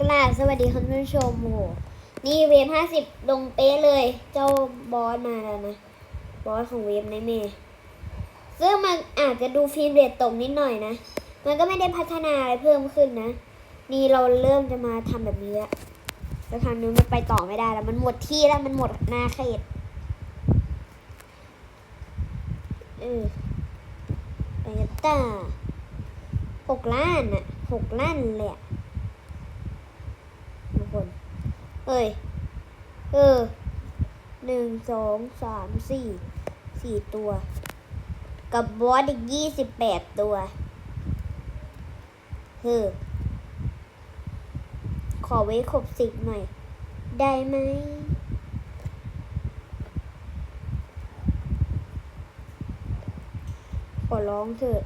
กราบสวัสดีคุณผู้ชมโอ้โหนี่เวฟห้าสิบลงเป๊ะเลย เจ้าบอสมาแล้วนะ บอสของเวฟในเมย์ซึ่งมันอาจจะดูฟิล์มเรทตกนิดหน่อยนะ มันก็ไม่ได้พัฒนาอะไรเพิ่มขึ้นนะ นี่เราเริ่มจะมาทำแบบนี้แล้วแล้วทางนู้นมันไปต่อไม่ได้แล้ว มันหมดที่แล้วมันหมดหน้าเขตเออไปกันต่อหกล้านอะหกล้านเลยอะทุกคน เอ้ย เออหนึ่งสองสามสี่สี่ตัว กับบอสอีกยี่สิบแปดตัวเฮ้อขอไว้ครบสิบหน่อย ได้ไหมขอร้องเถอะ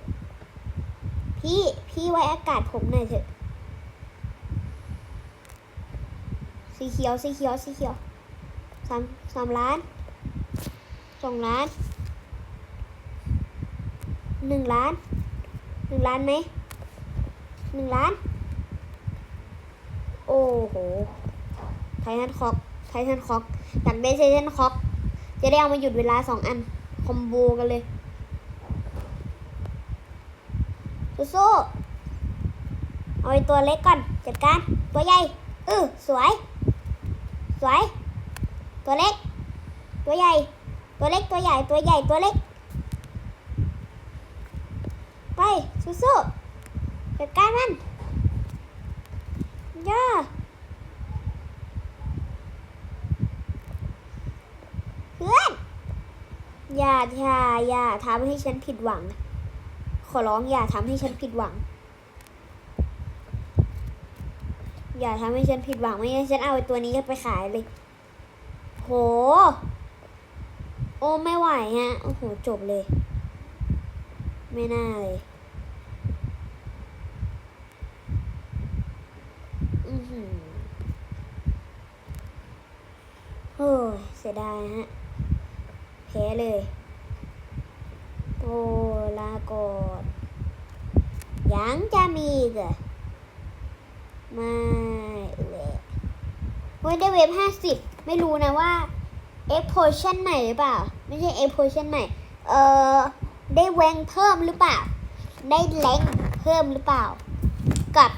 พี่ พี่ไว้อากาศผมหน่อยเถอะ สีเขียวสีเขียวสีเขียวสามสามล้านสองล้านหนึ่งล้านหนึ่งล้านไหมหนึ่งล้าน โอ้โหไททันคอกไททันคอกอยากได้ไททันคอกจะได้เอามาหยุดเวลาสองอัน คอมโบกันเลยสู้ๆเอาไอ้ตัวเล็กก่อน จัดการ ตัวใหญ่เออสวย สวย ตัวเล็ก ตัวใหญ่ ตัวเล็ก ตัวใหญ่ ตัวใหญ่ ตัวเล็ก ไป สู้ๆจัดการมันย่าเพื่อน อย่าอย่าอย่าทำให้ฉันผิดหวัง ขอร้องอย่าทำให้ฉันผิดหวัง อย่าทำให้ฉันผิดหวังไม่งั้นฉันเอาไอ้ตัวนี้ไปขายเลย โห โอ้ไม่ไหวฮะ โอ้โห จบเลย ไม่น่าเลยอือหือโอ้ยเสียดายฮะแพ้เลย โอ้ลาก่อนยังจะมีอีกเหรอไม่ เฮ้ยได้เวฟห้าสิบไม่รู้นะว่าเอ็กโพชั่นใหม่หรือเปล่า ไม่ใช่เอ็กโพชั่นใหม่ เอ่อ ได้แวงเพิ่มหรือเปล่า ได้แรงเพิ่มหรือเปล่า กับ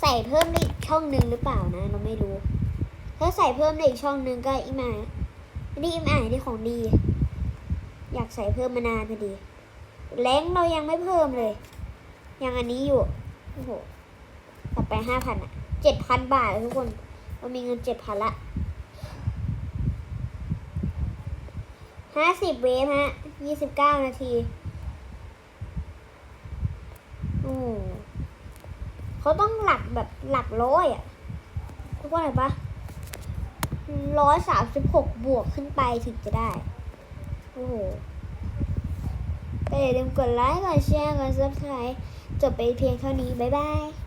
ใส่เพิ่มได้อีกช่องหนึ่งหรือเปล่านะ เราไม่รู้ ถ้าใส่เพิ่มได้อีกช่องหนึ่งก็อีมายนี่อีมายนี่ของดี อยากใส่เพิ่มมานานพอดีแรงเรายังไม่เพิ่มเลย ยังอันนี้อยู่ โอ้โหตัดไปห้าพันอะเจ็ดพันบาททุกคน เรามีเงินเจ็ดพันละห้าสิบเวฟฮะยี่สิบเก้านาทีโอ้เขาต้องหลักแบบหลักร้อยอะทุกคนเห็นปะร้อยสามสิบหกบวกขึ้นไปถึงจะได้ โอ้โหก็อย่าลืมกดไลค์ กดแชร์ กดซับสไครต์จบไปเพียงเท่านี้ บ๊ายบาย